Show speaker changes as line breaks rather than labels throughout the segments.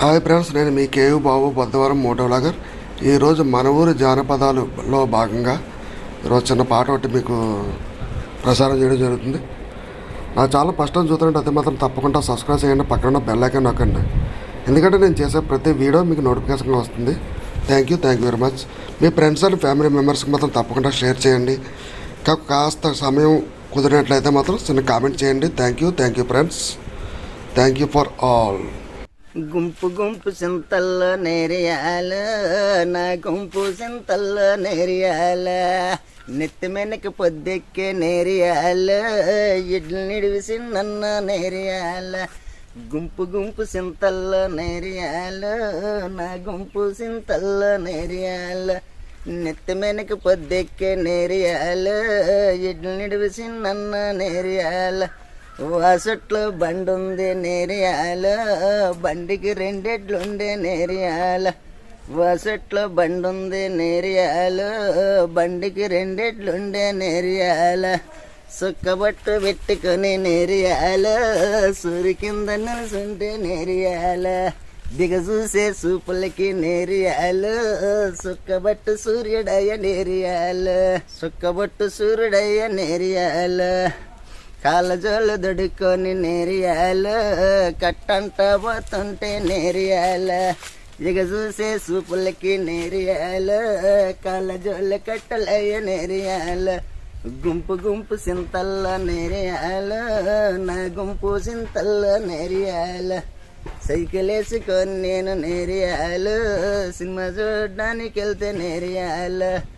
Hi friends నేను మీ K U Babu Boddavaram మోటో ఈరోజు మన ఊరు జానపదాలులో భాగంగా ఈరోజు చిన్న పాట ఒకటి మీకు ప్రసారం చేయడం జరుగుతుంది. నా చాలా ఫస్ట్ టైం చూస్తుంటే అది మాత్రం తప్పకుండా సబ్స్క్రైబ్ చేయండి పక్కన ఉన్న బెల్ ఐకాన్ నొక్కండి. ఎందుకంటే నేను చేసే ప్రతి వీడియో మీకు నోటిఫికేషన్గా వస్తుంది. Thank you thank you very much. Me friends and family మెంబర్స్కి మాత్రం తప్పకుండా షేర్ చేయండి. కాస్త సమయం కుదిరినట్లయితే మాత్రం చిన్న కామెంట్ చేయండి. Thank you thank you friends. Thank you for all.
గుంపు గుంపు సింతల్లో నేరియాల నా గుంపు సింతల్లో నేరియాల. నెత్తి మెనక పొద్దెక్కే నేరియాల ఇడ్లు నిడివిసి నన్న నేరియాల. గుంపు గుంపు సింతల్ నేరియాల నా గుంపు సింతల్లో నేరియాల. నెత్తి మెనక పొద్దెక్కే నేరియాల ఇడ్లు నిడివిసి నన్న నేరియాల. వాసట్లో బండి ఉంది నేరియాల బండికి రెండెడ్లుండే నేరియాల. వాసట్లో బండి ఉంది నేరియాల బండికి రెండెడ్లుండే నేరియాల. సుక్కబట్టు పెట్టుకొని నేరియాల సూరి కింద నిలుసుంటే నేరియాల. దిగ చూసే సూపులకి నేరియాలు సుక్కబట్టు సూర్యుడయ్య నేరియాలు. సుక్కబట్టు సూర్యుడయ్య నేరియాల. కాళ్ళజోళ్ళు దొడుకొని నేరియాలు కట్టంట పోతుంటే నేరియాలు. ఇక చూసే సూపులకి నేరియాలు కాళ్ళజోళ్ళు కట్టలయ్య నేరియాలు. గుంపు గుంపు సింతల్లో నేరియాలు నా గుంపు సింతల్లో నేరియాలు. సైకిల్ వేసుకొని నేను నేరియాలు సినిమా చూడడానికి వెళ్తే నేరియాలు.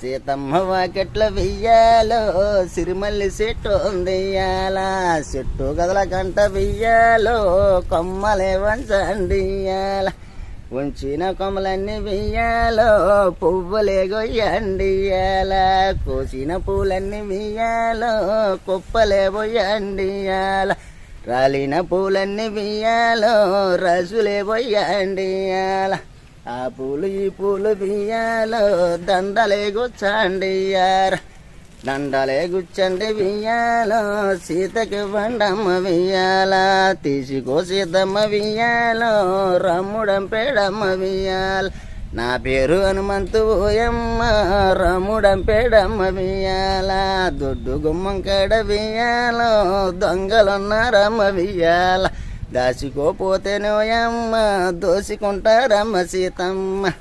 సీతమ్మ వాకెట్ల వెయ్యాలో సిరిమల్లి చెట్టు ఉందియాల చెట్టు గదల కంట వెయ్యాలో కొమ్మలే వంచండియాల ఉంచిన కొమ్మలన్నీ వెయ్యాలో పువ్వులే గొయ్యండియాల కోసిన పూలన్నీ వెయ్యాలో కుప్పలే పోయండియాల రాలిన పూలన్నీ వెయ్యాలో రసులే పోయండియాల ఆ పూలు ఈ పూలు బియ్యాలో దండలే గుచ్చండియార దండలే గుచ్చండి బియ్యాలో సీతకి బండమ్మ బియ్యాల తీసుకో సీతమ్మ బియ్యాలో రమ్ముడంపేడమ్మ బియ్యాల నా పేరు హనుమంతు ఓయమ్మ రమ్ముడంపేడమ్మ బియ్యాల దొడ్డు గుమ్మం కడ బియ్యాలో దొంగలున్నారమ్మ బియ్యాల దాచుకోపోతేనోయమ్మ దోసుకుంటారమ్మ సీతమ్మ.